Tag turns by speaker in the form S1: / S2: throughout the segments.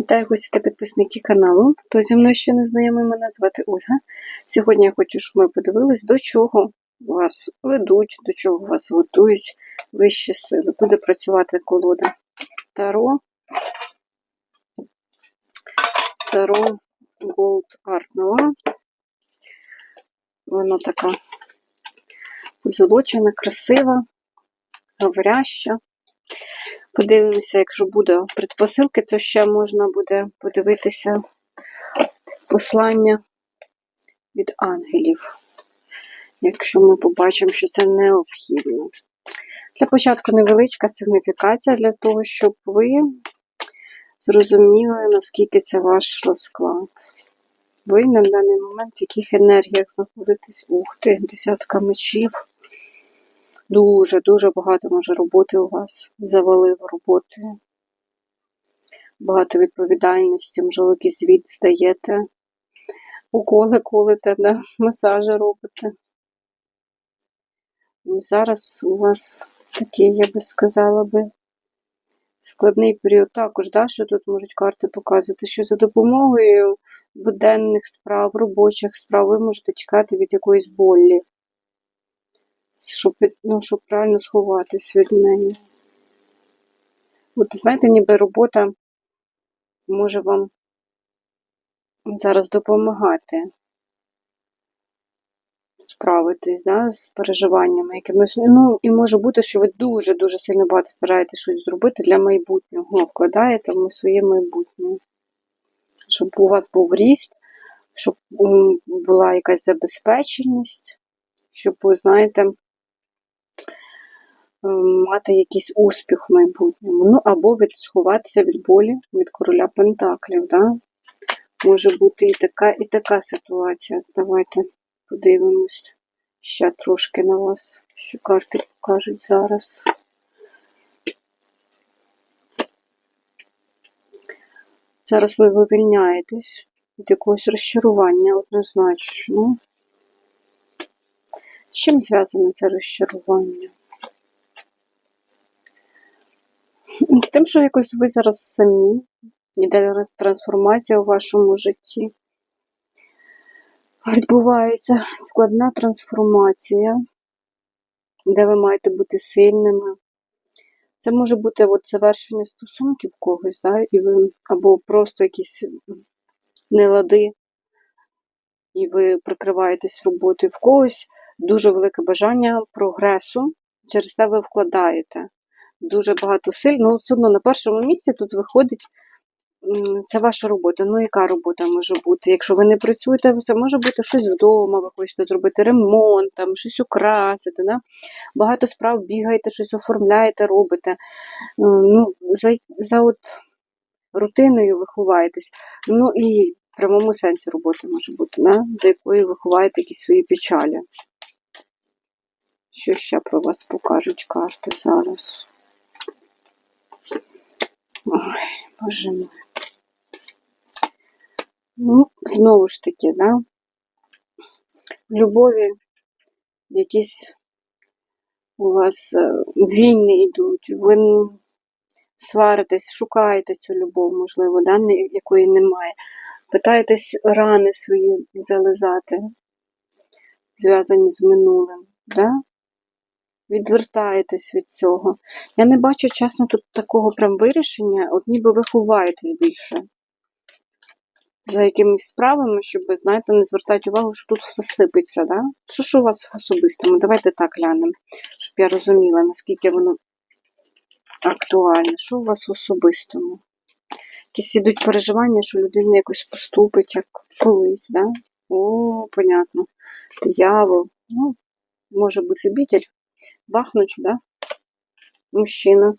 S1: Вітаю гості та підписники каналу. Хто зі мною ще не знайомий, мене звати Ольга. Сьогодні я хочу, щоб ми подивились, до чого вас ведуть, до чого вас готують вищі сили. Буде працювати колода Таро. Таро Gold Art Nova. Вона така позолочена, красива, говоряща. Подивимося, якщо буде предпосилки, то ще можна буде подивитися послання від ангелів. Якщо ми побачимо, що це необхідно. Для початку невеличка сигніфікація для того, щоб ви зрозуміли, наскільки це ваш розклад. Ви на даний момент в яких енергіях знаходитесь? Ух ти, десятка мечів. Дуже-дуже багато може роботи у вас. Завалило роботою. Багато відповідальності, можливо, якийсь звіт здаєте. Уколи колите, да? масажі робите. І Зараз у вас такий, я би сказала би, складний період також, да, що тут можуть карти показувати, що за допомогою буденних справ, робочих справ ви можете чекати від якоїсь болі щоб, ну, щоб правильно сховатись від неї. От знаєте, ніби робота може вам зараз допомагати справитись да, з переживаннями якимось. Ну, і може бути, що ви дуже-дуже сильно багато стараєтесь щось зробити для майбутнього, вкладаєте в своє майбутнє. Щоб у вас був ріст, щоб була якась забезпеченість, щоб, ви знаєте, мати якийсь успіх в майбутньому. Ну, або від, сховатися від болі, від короля Пентаклів. Да? Може бути і така, і така ситуація. Давайте подивимось ще трошки на вас, що карти покажуть зараз. Зараз ви вивільняєтесь від якогось розчарування однозначно. З чим зв'язане це розчарування? З тим, що якось ви зараз самі, іде трансформація у вашому житті. Відбувається складна трансформація, де ви маєте бути сильними. Це може бути от завершення стосунків когось, да? і ви, або просто якісь нелади, і ви прикриваєтесь роботою в когось, дуже велике бажання прогресу, через це ви вкладаєте дуже багато сил. Ну, все одно на першому місці тут виходить це ваша робота. Ну, яка робота може бути? Якщо ви не працюєте, це може бути щось вдома, ви хочете зробити ремонт, там, щось украсити. Да? Багато справ бігаєте, щось оформляєте, робите. Е, Ну, за, за от рутиною ви ховаєтесь. Ну і в прямому сенсі роботи може бути, да? за якою ви ховаєте якісь свої печалі. Що ще про вас покажуть карти зараз? Ой, боже мой. Ну, знову ж таки, да? В любові якісь у вас е, війни йдуть, ви сваритесь, шукаєте цю любов, можливо, да? якої немає. Питаєтесь рани свої зализати, зв'язані з минулим. Да? Відвертаєтесь від цього. Я не бачу, чесно, тут такого прям вирішення, от ніби ви ховаєтесь більше за якимись справами, щоб, знаєте, не звертати увагу, що тут все сипеться, да? Що ж у вас в особистому? Давайте так глянемо, щоб я розуміла, наскільки воно актуальне. Що у вас в особистому? Якісь ідуть переживання, що людина якось поступить, як колись, да? О, понятно. Диявол. Ну, може бути любитель. Бахнуть, да? Мужчина.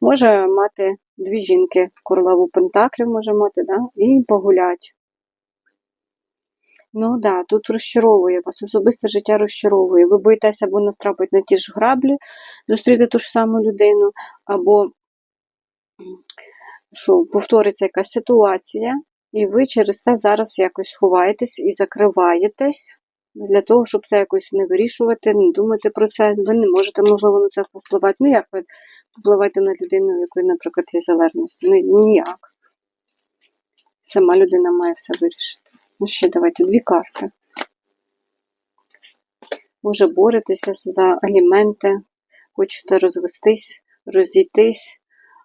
S1: Може мати дві жінки, королеву Пентаклів може мати, да? і погулять. Ну да, тут розчаровує вас, особисте життя розчаровує. Ви боїтеся або настрапити на ті ж граблі, зустріти ту ж саму людину, або що повториться якась ситуація, і ви через це зараз якось ховаєтесь і закриваєтесь для того, щоб це якось не вирішувати, не думати про це. Ви не можете, можливо, на це повпливати. Ну, як ви впливаєте на людину, у якої, наприклад, є залежність? Ну, ніяк. Сама людина має все вирішити. Ну ще давайте дві карти. Може боретеся за аліменти, хочете розвестись, розійтись,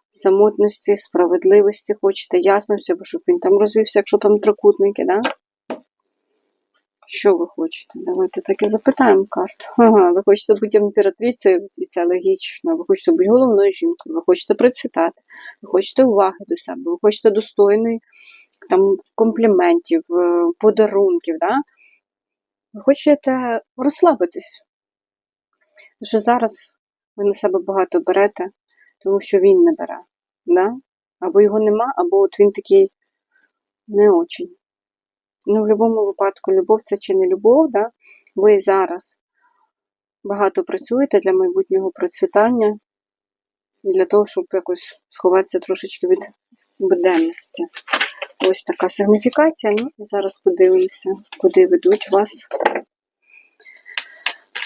S1: самотності, справедливості, хочете ясності, або щоб він там розвівся, якщо там трикутники, да? Що ви хочете? Давайте так і запитаємо карту. Ага, ви хочете бути імператрицею, і це логічно. Ви хочете бути головною жінкою, ви хочете процвітати, ви хочете уваги до себе, ви хочете достойної там, компліментів, е, подарунків. Да? Ви хочете розслабитись. Тому що зараз ви на себе багато берете, тому що він не бере. Да? Або його нема, або от він такий не очень. Ну, в будь-якому випадку, любов це чи не любов, да? ви зараз багато працюєте для майбутнього процвітання, і для того, щоб якось сховатися трошечки від буденності. Ось така сигніфікація. Ну, і зараз подивимося, куди ведуть вас.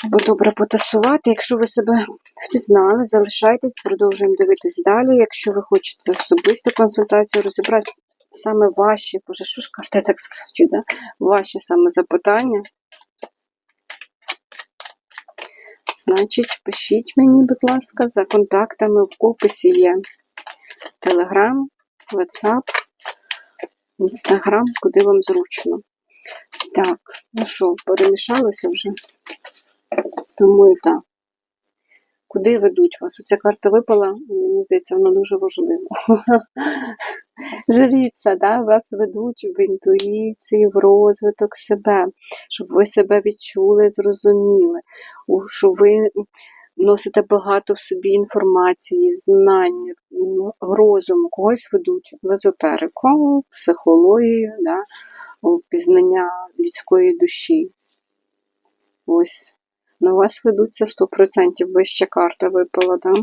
S1: Треба добре потасувати. Якщо ви себе впізнали, залишайтесь, продовжуємо дивитись далі. Якщо ви хочете особисту консультацію, розібрати саме ваші, боже, що ж карти так скажуть, да? ваші саме запитання. Значить, пишіть мені, будь ласка, за контактами в описі є Telegram, WhatsApp, Instagram, куди вам зручно. Так, ну що, перемішалося вже? Тому і так. Куди ведуть вас? Оця карта випала, мені здається, вона дуже важлива. Жаліться, да? вас ведуть в інтуїції, в розвиток себе, щоб ви себе відчули, зрозуміли, що ви носите багато в собі інформації, знань, розуму, когось ведуть в езотерику, психологію, да? пізнання людської душі. Ось. На вас ведуться 100% вища карта випала, да?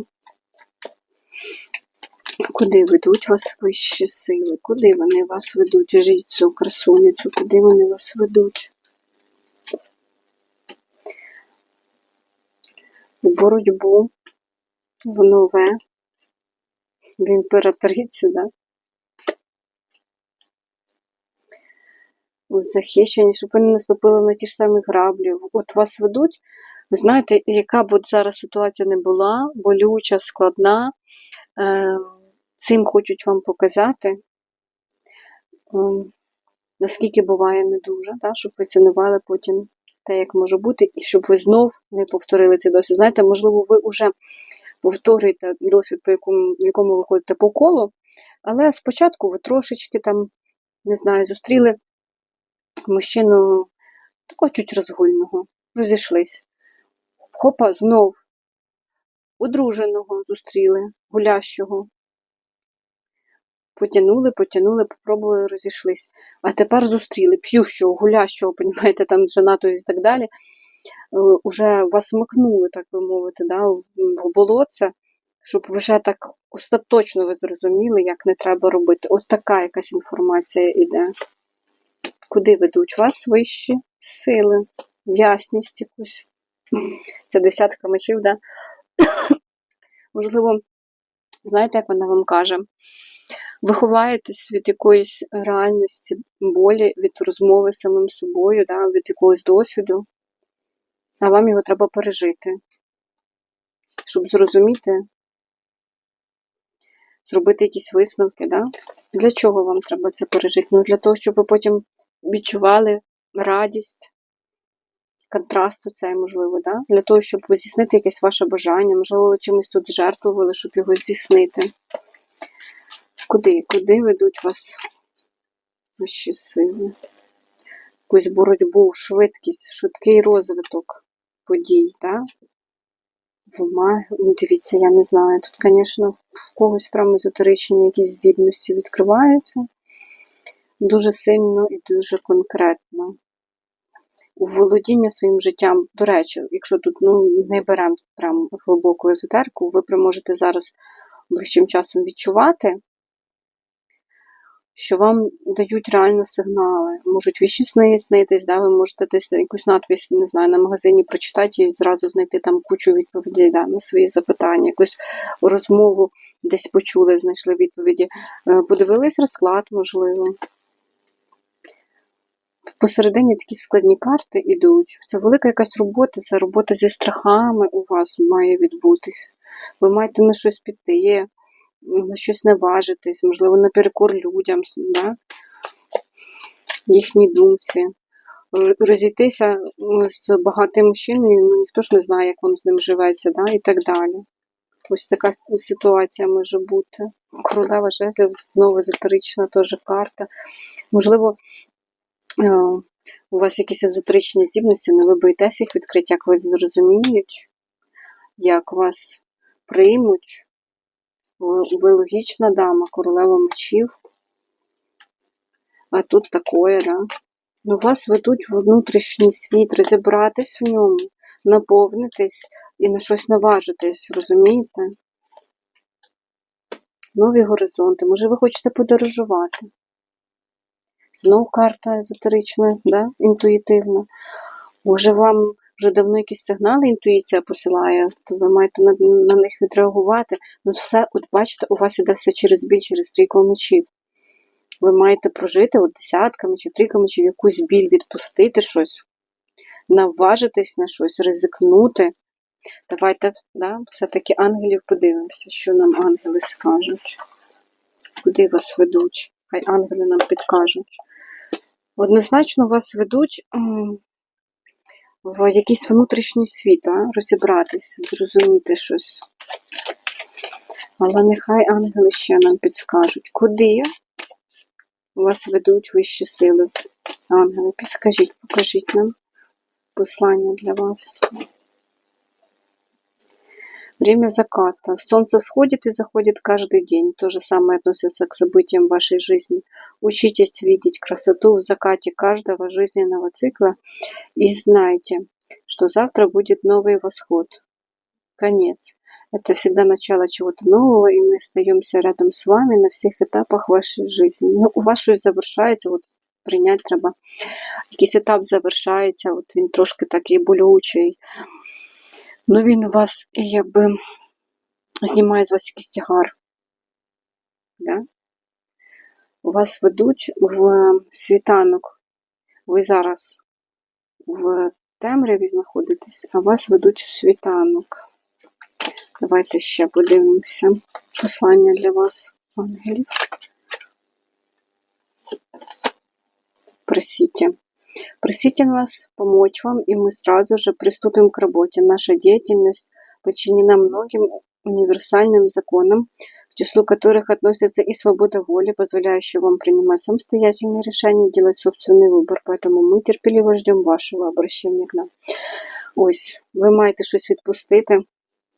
S1: Куди ведуть вас вищі сили? Куди вони вас ведуть? Жрицю, красуницю, куди вони вас ведуть? В боротьбу, в нове, в імператрицю, да? Захищені, щоб ви не наступили на ті ж самі граблі. От вас ведуть, знаєте, яка б от зараз ситуація не була, болюча, складна, е, цим хочуть вам показати, е, наскільки буває не дуже, да, щоб ви цінували потім те, як може бути, і щоб ви знов не повторили цей досвід. Знаєте, можливо, ви вже повторюєте досвід, по якому, якому ви ходите по колу, але спочатку ви трошечки там, не знаю, зустріли мужчину такого чуть розгульного, розійшлись. Хопа, знов одруженого зустріли, гулящого. Потянули, потянули, попробували, розійшлись. А тепер зустріли п'ющого, гулящого, понімаєте, там женатого і так далі. Е, Уже вас макнули, так би мовити, да, в болотце, щоб вже так остаточно ви зрозуміли, як не треба робити. От така якась інформація йде. Куди ведуть вас вищі сили, ясність якусь. Це десятка мечів, да? Можливо, знаєте, як вона вам каже? Ви ховаєтесь від якоїсь реальності, болі, від розмови з самим собою, да? від якогось досвіду, а вам його треба пережити, щоб зрозуміти, зробити якісь висновки. Да? Для чого вам треба це пережити? Ну, для того, щоб ви потім відчували радість, контрасту цей, можливо, да? для того, щоб здійснити якесь ваше бажання, можливо, ви чимось тут жертвували, щоб його здійснити. Куди? Куди ведуть вас ваші сили? Якусь боротьбу, швидкість, швидкий розвиток подій, так? В. Ну, дивіться, я не знаю. Тут, звісно, в когось прямо езотеричні якісь здібності відкриваються. Дуже сильно і дуже конкретно. У володіння своїм життям, до речі, якщо тут ну, не беремо прям глибоку езотерику, ви можете зараз ближчим часом відчувати, що вам дають реально сигнали. Можуть віші сни снитись, да? ви можете десь якусь надпись, не знаю, на магазині прочитати і зразу знайти там кучу відповідей да, на свої запитання, якусь розмову десь почули, знайшли відповіді. Е, Подивились розклад, можливо. посередині такі складні карти йдуть. Це велика якась робота, це робота зі страхами у вас має відбутись. Ви маєте на щось піти, на щось наважитись, можливо, наперекор людям, да? їхній думці. Розійтися з багатим мужчиною, ну ніхто ж не знає, як вам з ним живеться, да? і так далі. Ось така ситуація може бути. Королева жезлів, знову езотерична теж карта. Можливо, е, у вас якісь езотеричні здібності, але ви боїтесь їх відкрити, як вас зрозуміють, як вас приймуть. Ви, ви логічна дама, королева мечів. А тут такое, да? Ну, вас ведуть в внутрішній світ, розібратись в ньому, наповнитись і на щось наважитись, розумієте? Нові горизонти. Може, ви хочете подорожувати? Знов карта езотерична, да? інтуїтивна. Може, вам вже давно якісь сигнали інтуїція посилає, то ви маєте на, на них відреагувати. Ну, все, от бачите, у вас іде все через біль, через трійко мечів. Ви маєте прожити от десятками чи трійками, чи якусь біль відпустити щось, наважитись на щось, ризикнути. Давайте да, все-таки ангелів подивимося, що нам ангели скажуть. Куди вас ведуть? Хай ангели нам підкажуть. Однозначно вас ведуть в якийсь внутрішній світ, а? розібратись, зрозуміти щось. Але нехай ангели ще нам підскажуть, куди вас ведуть вищі сили. Ангели, підскажіть, покажіть нам послання для вас. Время заката. Солнце сходит и заходит каждый день. То же самое относится к событиям вашей жизни. Учитесь видеть красоту в закате каждого жизненного цикла и знайте, что завтра будет новый восход. Конец. Это всегда начало чего-то нового, и мы остаемся рядом с вами на всех этапах вашей жизни. Ну, у вас щось завершається, от прийняти треба. Якийсь етап завершається, от він трошки такий болючий. Ну він у вас якби знімає з вас якийсь тягар. Да? Вас ведуть в світанок. Ви зараз в темряві знаходитесь, а вас ведуть в світанок. Давайте ще подивимося послання для вас, ангелів. Просите. Просите нас помочь вам, и мы сразу же приступим к работе. Наша деятельность подчинена многим универсальным законам, к числу которых относятся и свобода воли, позволяющая вам принимать самостоятельные решения, делать собственный выбор. Поэтому мы терпеливо ждем вашего обращения к нам. Ось, ви маєте щось відпустити,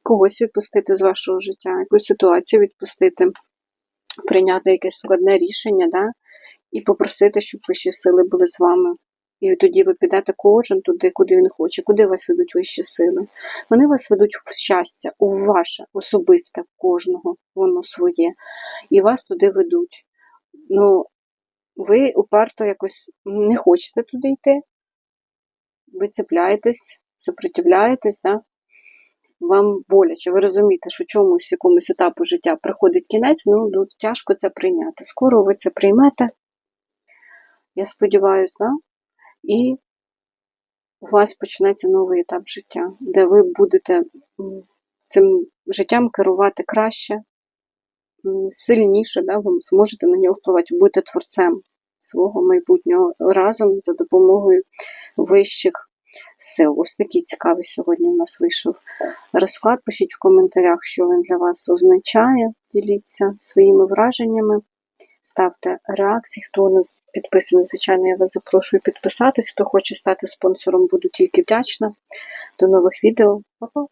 S1: когось відпустити з вашого життя, якусь ситуацію відпустити, прийняти якесь складне рішення, да? і попросити, щоб вищі сили були з вами. І тоді ви підете кожен туди, куди він хоче, куди вас ведуть вищі сили. Вони вас ведуть в щастя, у ваше, особисте, в кожного, воно своє. І вас туди ведуть. Ну, ви уперто якось не хочете туди йти, ви цепляєтесь, супротивляєтесь, да? вам боляче, ви розумієте, що чомусь якомусь етапу життя приходить кінець, ну, ну тяжко це прийняти. Скоро ви це приймете, я сподіваюся, да? І у вас почнеться новий етап життя, де ви будете цим життям керувати краще, сильніше, да? ви зможете на нього впливати, ви будете творцем свого майбутнього разом за допомогою вищих сил. Ось такий цікавий сьогодні у нас вийшов розклад. Пишіть в коментарях, що він для вас означає. Діліться своїми враженнями. Ставте реакції. Хто не підписаний, звичайно, я вас запрошую підписатись. Хто хоче стати спонсором, буду тільки вдячна. До нових відео. Па-па!